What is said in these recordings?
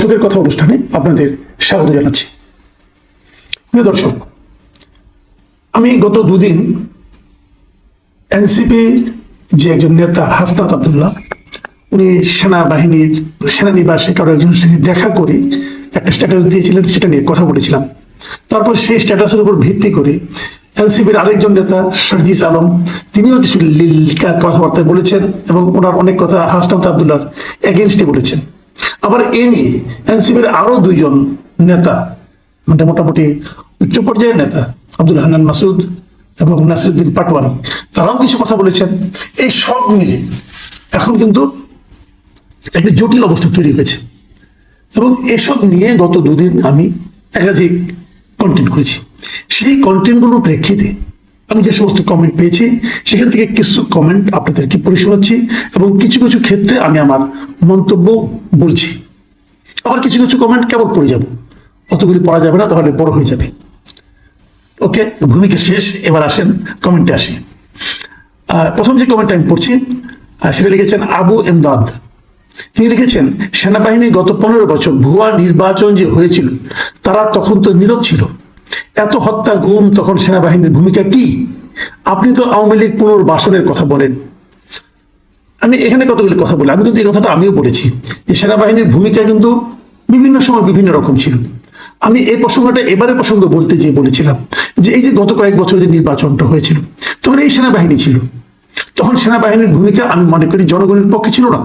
তোদের কথা অনুষ্ঠানে আপনাদের স্বাগত জানাচ্ছি। প্রিয় দর্শক, আমি গত দুদিন এনসিপি যে একজন নেতা, হাসনাত আবদুল্লাহ, উনি সেনাবাহিনীর, সেনানিবাসে কারও একজনের সঙ্গে দেখা করে একটা স্ট্যাটাস দিয়েছিলেন, সেটা নিয়ে কথা বলেছিলাম। তারপর সেই স্ট্যাটাসের উপর ভিত্তি করে এনসিপির আরেকজন নেতা, সার্জিস আলম, তিনিও কিছু কথাবার্তা বলেছেন এবং ওনার অনেক কথা হাসনাত আবদুল্লাহর এগেনস্টে বলেছেন। আবার এ নিয়ে এনসিপির আরও দুইজন নেতা মানে মোটামুটি উচ্চ পর্যায়ের নেতা, আব্দুল হান্নান মাসুদ এবং নাসিরুদ্দিন পাটওয়ারি তারাও কিছু কথা বলেছেন। এই সব মিলে এখন কিন্তু একটা জটিল অবস্থা তৈরি হয়েছে। এবং এসব নিয়ে গত দুদিন আমি একাধিক কন্টেন্ট করেছি। সেই কন্টেন্টগুলোর প্রেক্ষিতে আমি যে সমস্ত কমেন্ট পেয়েছি, সেখান থেকে কিছু কমেন্ট আপনাদেরকে পড়ে শোনাচ্ছি এবং কিছু কিছু ক্ষেত্রে আমি আমার মন্তব্য বলছি। আবার কিছু কিছু কমেন্ট কেবল পড়ে যাব। অতগুলি পড়া যাবে না, তাহলে বড় হয়ে যাবে। ওকে ভূমিকা শেষ, এবার আসেন কমেন্টে আসি। প্রথম যে কমেন্ট আমি পড়ছি সেটা লিখেছেন আবু এমদাদ। তিনি লিখেছেন, সেনাবাহিনী গত পনেরো বছর ভুয়া নির্বাচন যে হয়েছিল, তারা তখন তো নীরব ছিল। এত হত্যা গুম তখন সেনাবাহিনীর ভূমিকা কি? আপনি তো আওয়ামী লীগ পুনর্বাসনের কথা বলেন। আমি এখানে কতগুলি কথা বলি আমি কিন্তু এই কথাটা আমিও বলেছি যে সেনাবাহিনীর ভূমিকা কিন্তু বিভিন্ন সময় বিভিন্ন রকম ছিল। আমি এই প্রসঙ্গটা এবারে প্রসঙ্গ বলতে যে বলেছিলাম যে এই যে গত কয়েক বছর যে নির্বাচনটা হয়েছিল, তখন এই সেনাবাহিনী ছিল। তখন সেনাবাহিনীর ভূমিকা আমি মনে করি জনগণের পক্ষে ছিল না,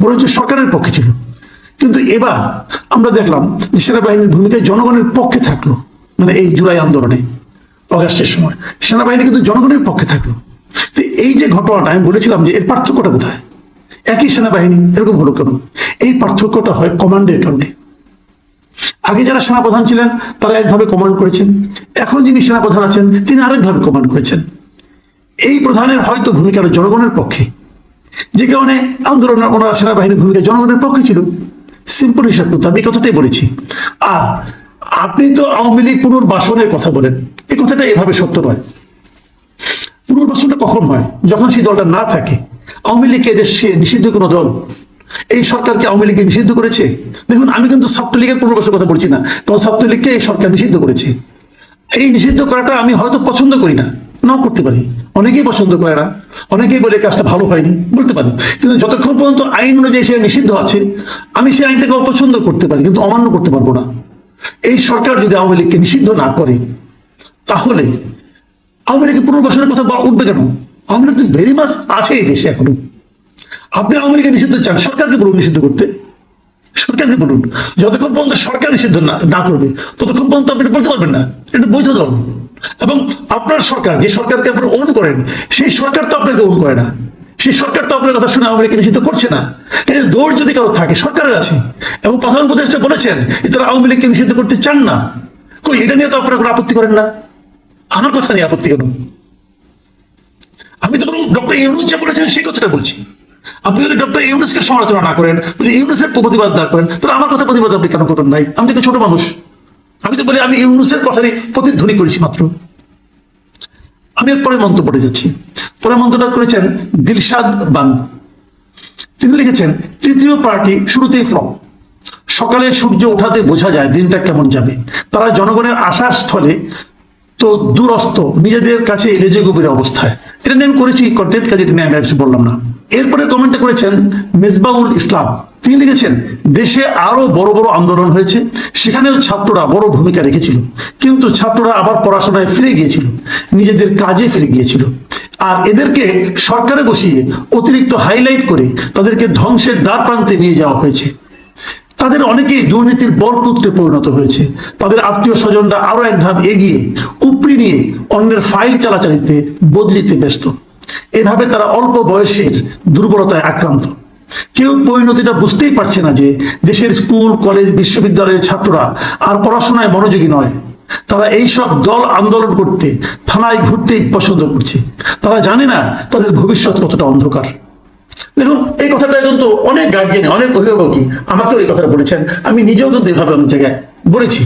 বরঞ্চ সরকারের পক্ষে ছিল। কিন্তু এবার আমরা দেখলাম যে সেনাবাহিনীর ভূমিকা জনগণের পক্ষে থাকল মানে এই জুলাই আন্দোলনে, অগাস্টের সময়। সেনাবাহিনী কিন্তু জনগণের পক্ষে থাকল। এই যে ঘটনাটা আমি বলেছিলাম যে এর পার্থক্যটা কোথায়? একই সেনাবাহিনী, এরকম হলো কেন? এই পার্থক্যটা হয় কমান্ডের কারণে। আগে যারা সেনাপ্রধান ছিলেন, তারা একভাবে কমান্ড করেছেন। এখন যিনি সেনাপ্রধান আছেন, তিনি আরেকভাবে কমান্ড করেছেন। এই প্রধানের হয়তো ভূমিকাটা জনগণের পক্ষে। যে কারণে আন্দোলনের ওনার সেনাবাহিনীর ভূমিকা জনগণের পক্ষে ছিল। সিম্পল হিসাব করতে আমি কথাটাই বলেছি। আর আপনি তো আওয়ামী লীগ পুনর্বাসনের কথা বলেন। এই কথাটা এভাবে সত্য নয়। পুনর্বাসনটা কখন হয়? যখন সেই দলটা না থাকে, আওয়ামী লীগ দেশে নিষিদ্ধ কোনো দল? এই সরকারকে আওয়ামী লীগকে নিষিদ্ধ করেছে? দেখুন, আমি কিন্তু ছাত্রলীগের পুনর্বাসনের কথা বলছি না, কারণ ছাত্রলীগকে এই সরকার নিষিদ্ধ করেছে। এই নিষিদ্ধ করাটা আমি হয়তো পছন্দ করি না, নাও করতে পারি। অনেকেই পছন্দ করে না, অনেকেই বলে কাজটা ভালো হয়নি, বলতে পারি। কিন্তু যতক্ষণ পর্যন্ত আইন অনুযায়ী সে নিষিদ্ধ আছে, আমি সেই আইনটাকে অপছন্দ করতে পারি, কিন্তু অমান্য করতে পারব না। এই সরকার যদি আওয়ামী লীগকে নিষিদ্ধ না করে, তাহলে আওয়ামী লীগের পুনর্বাসনের কথা উঠবে কেন? আওয়ামী লীগ ভেরি মাস আছে এই দেশে এখনও। আপনি আওয়ামী লীগের নিষিদ্ধ চান, সরকারকে বলুন নিষিদ্ধ করতে। সরকারকে বলুন। যতক্ষণ পর্যন্ত সরকার নিষিদ্ধ না না করবে, ততক্ষণ পর্যন্ত আপনি বলতে পারবেন না। এটা বৈধ দল এবং আপনার সরকার, যে সরকারকে আপনি ওন করেন, সেই সরকার তো আপনাকে ওন করে না। সেই সরকার তো আপনার কথা শুনে আওয়ামী লীগকে নিষিদ্ধ করছে না। কিন্তু দৌড় যদি কারও থাকে, সরকারের আছে। এবং প্রধান উপদেষ্টা বলেছেন তারা আওয়ামী লীগকে নিষিদ্ধ করতে চান না। কই, এটা নিয়ে তো আপনারা কোনো আপত্তি করেন না? আমার কথা নিয়ে আপত্তি কেন আমি তো ডক্টর ইউনুস যা বলেছেন, সেই কথাটা বলছি। আপনি যদি ডক্টর ইউনুসকে সমালোচনা না করেন, যদি ইউনুসের প্রতিবাদ না করেন, তাহলে আমার কথা প্রতিবাদ আপনি কেন করবেন নাই আমি তো ছোট মানুষ। আমি তো বলি, আমি ইউনুসের কথারই প্রতিধ্বনি করেছি মাত্র। আমি এর পরে মন্তব্যটা যাচ্ছি। পরে মন্তব্যটা করেছেন দিলশাদ বান। তিনি লিখেছেন, তৃতীয় পার্টি শুরুতেই ফ্লপ। সকালে সূর্য ওঠাতে বোঝা যায় দিনটা কেমন যাবে। তারা জনগণের আশার স্থলে তো দূরস্থ নিজেদের কাছে লেজে গভীর অবস্থায়। এটা নিয়ে করেছি কন্টেন্ট কাজে নিয়ে আমি কিছু বললাম না। এরপরে কমেন্টে করেছেন মেজবাউল ইসলাম। তিনি লিখেছেন, দেশে আরও বড় বড় আন্দোলন হয়েছে, সেখানেও ছাত্ররা বড় ভূমিকা রেখেছিল। কিন্তু ছাত্ররা আবার পড়াশোনায় ফিরে গিয়েছিল, নিজেদের কাজে ফিরে গিয়েছিল। আর এদেরকে সরকারে বসিয়ে অতিরিক্ত হাইলাইট করে তাদেরকে ধ্বংসের দ্বার প্রান্তে নিয়ে যাওয়া হয়েছে। তাদের অনেকেই দুর্নীতির বরপুত্রে পরিণত হয়েছে। তাদের আত্মীয় স্বজনরা আরও এক ধাপ এগিয়ে উপরি নিয়ে অন্যের ফাইল চালাচালিতে, বদলিতে ব্যস্ত। এভাবে তারা অল্প বয়সের দুর্বলতায় আক্রান্ত। কেউ পরিণতিটা বুঝতেই পারছে না যে দেশের স্কুল, কলেজ, বিশ্ববিদ্যালয়ের ছাত্ররা আর পড়াশোনায় মনোযোগী নয়। তারা এইসব দল আন্দোলন করতে, থানায় ঘুরতেই পছন্দ করছে। তারা জানে না তাদের ভবিষ্যৎ কতটা অন্ধকার। দেখুন, এই কথাটা কিন্তু অনেক গার্জিয়ান অনেক অভিভাবকই আমাকেও এই কথাটা বলেছেন। আমি নিজেও কিন্তু এভাবে অনেক জায়গায় বলেছি।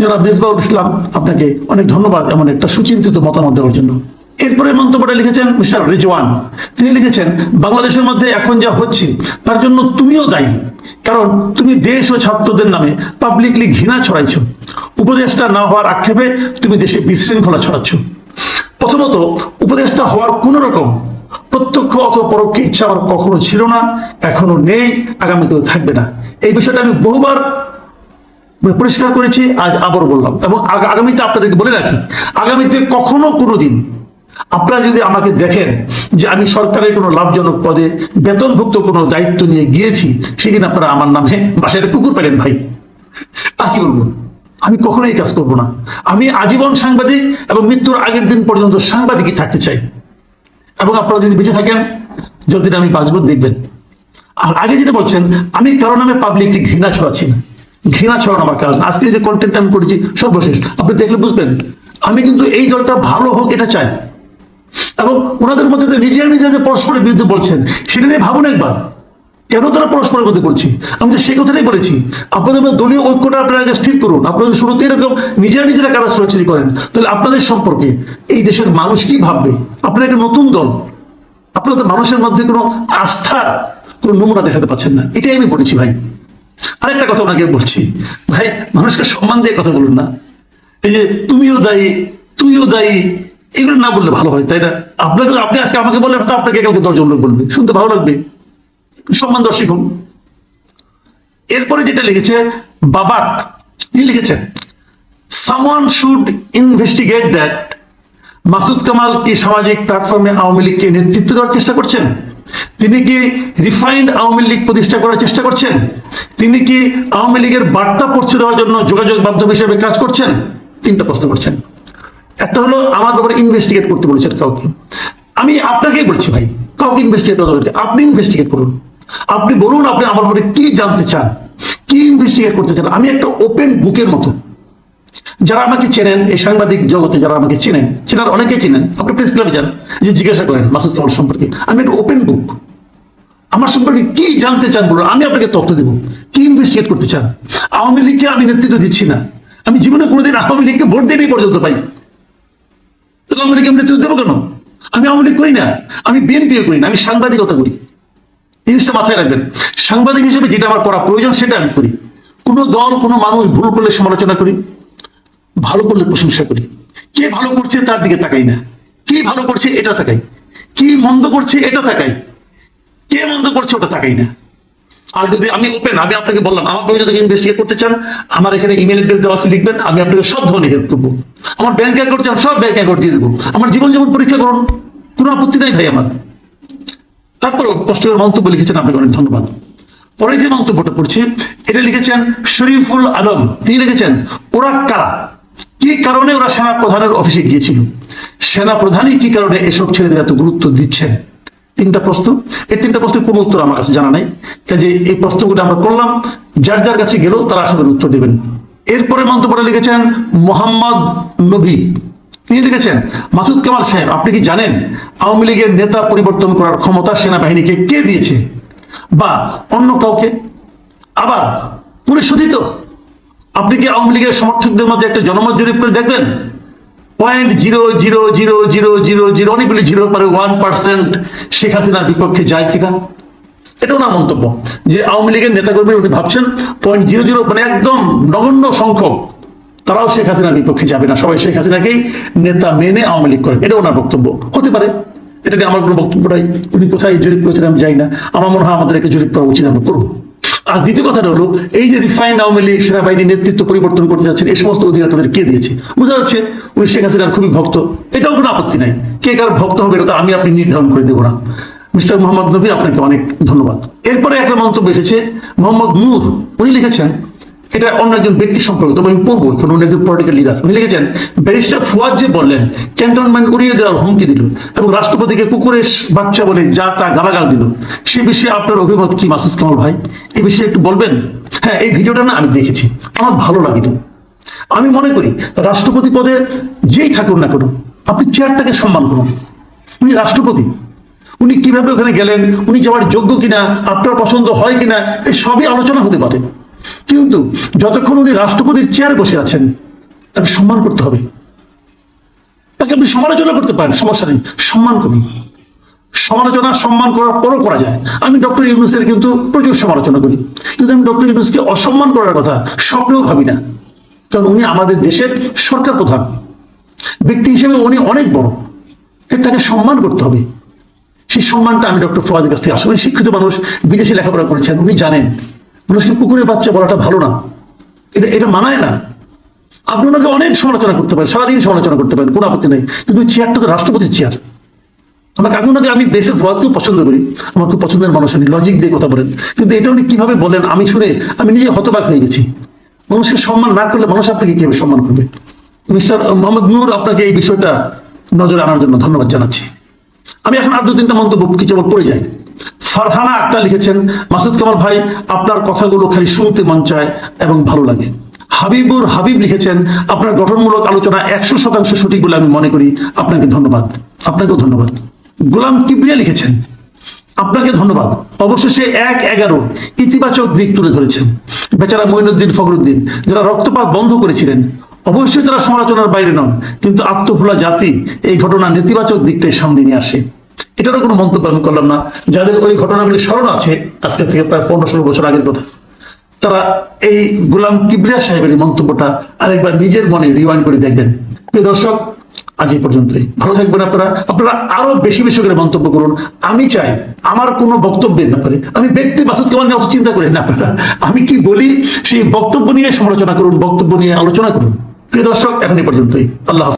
যারা মেজবাউল ইসলাম, আপনাকে অনেক ধন্যবাদ এমন একটা সুচিন্তিত মতামত দেওয়ার জন্য। এরপরে মন্তব্যটা লিখেছেন মিস্টার রিজওয়ান। তিনি লিখেছেন, বাংলাদেশের মধ্যে এখন যা হচ্ছে, তার জন্য তুমিও দায়ী। কারণ তুমি দেশ ও ছাত্রদের নামে পাবলিকলি ঘৃণা ছড়াইছ। উপদেষ্টা না হওয়ার আক্ষেপে তুমি দেশে বিশৃঙ্খলা ছড়াচ্ছ। প্রথমত, উপদেষ্টা হওয়ার কোন রকম প্রত্যক্ষ অথবা পরোক্ষ ইচ্ছা আমার কখনো ছিল না, এখনও নেই, আগামীতেও থাকবে না। এই বিষয়টা আমি বহুবার পরিষ্কার করেছি, আজ আবার বললাম। এবং আগামীতে আপনাদেরকে বলে রাখি, আগামীতে কখনো কোনো দিন আপনারা যদি আমাকে দেখেন যে আমি সরকারের কোনো লাভজনক পদে বেতনভুক্ত কোনো দায়িত্ব নিয়ে গিয়েছি, সেদিন আপনারা আমার নামে বাসায় কুকুর পেলেন ভাই। আর কি বলব? আমি কখনো এই কাজ করব না। আমি আজীবন সাংবাদিক এবং মৃত্যুর আগের দিন পর্যন্ত সাংবাদিকই থাকতে চাই। এবং আপনারা যদি বেঁচে থাকেন, যদি আমি বাঁচবো দেখবেন। আর আগে যেটা বলছেন, আমি কারও নামে পাবলিককে ঘৃণা ছড়াচ্ছি না। ঘৃণা ছড়ানো আমার কাজ আজকে যে কন্টেন্ট আমি করেছি, সর্বশেষ। আপনি দেখলে বুঝবেন, আমি কিন্তু এই দলটা ভালো হোক এটা চাই। এবং ওনাদের মধ্যে যে নিজের নিজে যে পরস্পরের বিরুদ্ধে বলছেন, সেটা নিয়ে ভাবুন একবার। কেন তারা পরস্পরের মধ্যে বলছি আমি তো সে কথাটাই বলেছি। আপনাদের মধ্যে দলীয় ঐক্যটা আপনারা আগে স্থির করুন। আপনারা যদি শুরুতে এরকম নিজেরা নিজেরা কারা ছোড়াছড়ি করেন? তাহলে আপনাদের সম্পর্কে এই দেশের মানুষ কি ভাববে? আপনারা একটা নতুন দল। আপনারা তো মানুষের মধ্যে কোনো আস্থার কোনো নমুনা দেখাতে পাচ্ছেন না। এটাই আমি বলেছি ভাই। আরেকটা কথা ওনাকে বলছি। ভাই, মানুষকে সম্মান দিয়ে কথা বলুন না। এই যে তুমিও দায়ী, তুইও দায়ী, এগুলো না বললে ভালো হয়, তাই না? আপনাকে, আপনি আজকে আমাকে বললেন, হয়তো আপনাকে কাউকে দশজন লোক বলবে। শুনতে ভালো লাগবে। সম্মান দর্শক শিখুন এরপরে যেটা লিখেছে, বাবাক। তিনি লিখেছেন someone should investigate that Masud Kamal কি সামাজিক প্ল্যাটফর্মে আওয়ামী লীগকে নেতৃত্ব দেওয়ার চেষ্টা করছেন? তিনি কি রিফাইন্ড আওয়ামী লীগ প্রতিষ্ঠা করার চেষ্টা করছেন? তিনি কি আওয়ামী লীগের বার্তা পৌঁছে দেওয়ার জন্য যোগাযোগ মাধ্যম হিসেবে কাজ করছেন? তিনটা প্রশ্ন করছেন। একটা হলো, আমার ব্যাপারে ইনভেস্টিগেট করতে বলেছেন কাউকে। আমি আপনাকেই বলছি ভাই, কাউকে ইনভেস্টিগেট করতে আপনি ইনভেস্টিগেট করুন। আপনি বলুন, আপনি আমার ব্যাপারে কি জানতে চান? কি ইনভেস্টিগেট করতে চান? আমি একটা ওপেন বুকের মতো। যারা আমাকে চেনেন, এই সাংবাদিক জগতে যারা আমাকে চেনেন, চেনার অনেকেই চেনেন, আপনি প্রেস ক্লাবে যান, যে জিজ্ঞাসা করেন মাসুদ কামাল সম্পর্কে। আমি একটা ওপেন বুক আমার সম্পর্কে কি জানতে চান বলুন? আমি আপনাকে তথ্য দেব। কি ইনভেস্টিগেট করতে চান? আওয়ামী লীগকে আমি নেতৃত্ব দিচ্ছি না। আমি জীবনে কোনোদিন আওয়ামী লীগকে ভোট দিয়ে পর্যন্ত পাই তাহলে আওয়ামী লীগকে আমি নেতৃত্ব দেবো কেন? আমি আওয়ামী লীগ করি না। আমি বিএনপিও করি না। আমি সাংবাদিকতা করি। জিনিসটা মাথায় রাখবেন। সাংবাদিক হিসেবে যেটা আমার করা প্রয়োজন, সেটা আমি করি। কোনো দল, কোনো মানুষ ভুল করলে সমালোচনা করি, ভালো করলে প্রশংসা করি। কে ভালো করছে তার দিকে তাকাই না। কি ভালো করছে এটা তাকাই। কি মন্দ করছে এটা তাকাই। কে মন্দ করছে ওটা তাকাই না। আর যদি আমি ওপেন আমি আপনাকে বললাম, আমার বই যদি ইনভেস্টিগেট করতে চান, আমার এখানে ইমেল অ্যাড্রেস দেওয়া আছে, লিখবেন, আমি আপনাকে সব ধরনের হেল্প করব। আমার ব্যাংক অ্যাকাউন্ট চান সব ব্যাংক অ্যাকাউন্ট দিয়ে দেবো। আমার জীবন যেমন পরীক্ষা করুন। কোনো আপত্তি নাই ভাই আমার। তারপর কষ্ট মন্তব্য লিখেছেন আপনাকে অনেক ধন্যবাদ। পরে যে মন্তব্যটা পড়ছি, এটা লিখেছেন শরীফুল আলম তিনি লিখেছেন, ওরা কারা? কি কারণে ওরা সেনা প্রধানের অফিসে গিয়েছিল? সেনা প্রধানই কি কারণে এসব ছেলেদের এত গুরুত্ব দিচ্ছেন? তিনটা প্রশ্ন। এই তিনটা প্রশ্নের কোনো উত্তর আমার কাছে জানা নাই। কাজে এই প্রশ্নগুলো আমরা করলাম। যার যার কাছে গেলেও তারা করি উত্তর দেবেন। এরপরে মন্তব্যটা লিখেছেন মোহাম্মদ নবী। তিনি লিখেছেন, মাসুদ কামাল সাহেব, আপনি কি জানেন আওয়ামী লীগের নেতা পরিবর্তন করার ক্ষমতা সেনাবাহিনীকে কে দিয়েছে? বা অন্য কাউকে? আবার পরিশোধিত আপনি কি আওয়ামী লীগের সমর্থকদের মধ্যে একটা জনমত জরিপ করে দেখবেন? Point zero zero zero zero zero zero, অনেকগুলি জিরো পরে ওয়ান পার্সেন্ট শেখ হাসিনার বিপক্ষে যায় কিনা? এটাও না মন্তব্য যে আওয়ামী লীগের নেতাকর্মী উনি ভাবছেন পয়েন্ট জিরো জিরো মানে একদম নগণ্য সংখ্যক। তারাও শেখ হাসিনার বিপক্ষে যাবে না। সবাই শেখ হাসিনাকেই নেতা মেনে আওয়ামী লীগ করেন এটা ওনার বক্তব্য। হতে পারে। এটা নিয়ে আমার কোনো বক্তব্য নাই। উনি কোথায় জরিপ করেছেন আমি যাই না। আমার মনে হয় আমাদের একটা জরিপ করা উচিত আমরা করব আর দ্বিতীয় কথাটা হলো, এই যে রিফাইন্ড আওয়ামী লীগ সেনাবাহিনীর নেতৃত্ব পরিবর্তন করতে যাচ্ছেন, এই সমস্ত অধিকার তাদের কে দিয়েছে? বোঝা যাচ্ছে উনি শেখ হাসিনার খুবই ভক্ত। এটাও কোনো আপত্তি নাই। কে কার ভক্ত হবে এটা তো আমি আপনি নির্ধারণ করে দেবো না। মিস্টার মোহাম্মদ নবী, আপনাকে অনেক ধন্যবাদ। এরপরে একটা মন্তব্য এসেছে, মোহাম্মদ নূর, উনি লিখেছেন এটা অন্য একজন ব্যক্তি সম্পর্কে তবে আমি পড়ব এখন উনি একজন পলিটিক্যাল লিডার উনি লিখেছেন ব্যারিস্টার ফুয়াদ যে বললেন ক্যান্টনমেন্ট উড়িয়ে দেওয়ার হুমকি দিল এবং রাষ্ট্রপতিকে কুকুরের বাচ্চা বলে যা তা গালাগাল দিল। সে বিষয়ে আপনার অভিমত কি, মাসুদ কামাল ভাই? এই বিষয়ে একটু বলবেন? হ্যাঁ এই ভিডিওটা না, আমি দেখেছি। আমার ভালো লাগেনি। আমি মনে করি, রাষ্ট্রপতি পদে যেই থাকুন না কেন, আপনি চেয়ারটাকে সম্মান করুন। উনি রাষ্ট্রপতি। উনি কীভাবে ওখানে গেলেন, উনি যাওয়ার যোগ্য কিনা, আপনার পছন্দ হয় কিনা এই সবই আলোচনা হতে পারে। কিন্তু যতক্ষণ উনি রাষ্ট্রপতির চেয়ারে বসে আছেন, তাকে সম্মান করতে হবে। তাকে আপনি সমালোচনা করতে পারেন, সমস্যা নেই, সম্মান করুন। সমালোচনা, সম্মান করার পরও করা যায়। আমি ডক্টর ইউনুসের কিন্তু প্রচুর সমালোচনা করি। কিন্তু আমি ডক্টর ইউনুসকে অসম্মান করার কথা স্বপ্নেও ভাবি না। কারণ উনি আমাদের দেশের সরকার প্রধান। ব্যক্তি হিসেবে উনি অনেক বড়। তাকে সম্মান করতে হবে। সেই সম্মানটা আমি ডক্টর ফওয়াদের কাছ থেকে আসলে শিক্ষিত মানুষ বিদেশে লেখাপড়া করেছেন, উনি জানেন। মানুষকে কুকুরের বাচ্চা বলাটা ভালো না। এটা এটা মানায় না। আপনি ওনাকে অনেক সমালোচনা করতে পারেন, সারাদিন সমালোচনা করতে পারেন, কোনো আপত্তি নেই। কিন্তু চেয়ারটা তো রাষ্ট্রপতির চেয়ার আমাকে, আমি ওনাকে, আমি দেশের ফওয়াদকেও পছন্দ করি, আমার খুব পছন্দের মানুষ উনি লজিক দিয়ে কথা বলেন। কিন্তু এটা উনি কীভাবে বলেন, আমি শুনে, আমি নিজে হতবাক হয়ে গেছি। মানুষকে সম্মান না করলে মানুষ আপনাকে কীভাবে সম্মান করবে? মিস্টার মোহাম্মদ নূর আপনাকে এই বিষয়টা নজরে আনার জন্য ধন্যবাদ জানাচ্ছি। আমি এখন আর দু তিনটা মন্তব্য কিছু পড়ে যাই ফারহানা আক্তার লিখেছেন, মাসুদ কামাল ভাই, আপনার কথাগুলো খালি শুনতে মন চায় এবং ভালো লাগে। হাবিবুর হাবিব লিখেছেন, আপনার গঠনমূলক আলোচনা একশো শতাংশ সঠিক বলে আমি মনে করি। আপনাকে ধন্যবাদ। আপনাকেও ধন্যবাদ। গোলাম কিবরিয়া লিখেছেন, আপনাকে ধন্যবাদ। অবশেষে এক এগারো ইতিবাচক দিক তুলে ধরেছেন। বেচারা মঈনুদ্দিন ফখরুদ্দিন, যারা রক্তপাত বন্ধ করেছিলেন, অবশ্যই তারা সমালোচনার বাইরে নন, কিন্তু আত্মভোলা জাতি এই ঘটনা নেতিবাচক দিকটাই সামনে নিয়ে আসে। এটারও কোনো মন্তব্য আমি করলাম না। যাদের ওই ঘটনাগুলি স্মরণ আছে, আজকে থেকে প্রায় পনেরো ষোলো বছর আগের কথা, তারা এই গোলাম কিবরিয়া সাহেবের মন্তব্যটা আরেকবার নিজের মনে রিওয়াইন্ড করে দেখবেন। প্রিয় দর্শক, আজ এই পর্যন্তই। ভালো থাকবেন আপনারা। আপনারা আরও বেশি বেশি করে মন্তব্য করুন। আমি চাই আমার কোনো বক্তব্যের ব্যাপারে, আমি ব্যক্তি বাসুদ কেমন অত চিন্তা করেন আপনারা। আমি কি বলি? সেই বক্তব্য নিয়ে সমালোচনা করুন, বক্তব্য নিয়ে আলোচনা করুন। প্রিয় দর্শক, এখন এই পর্যন্তই। আল্লাহ।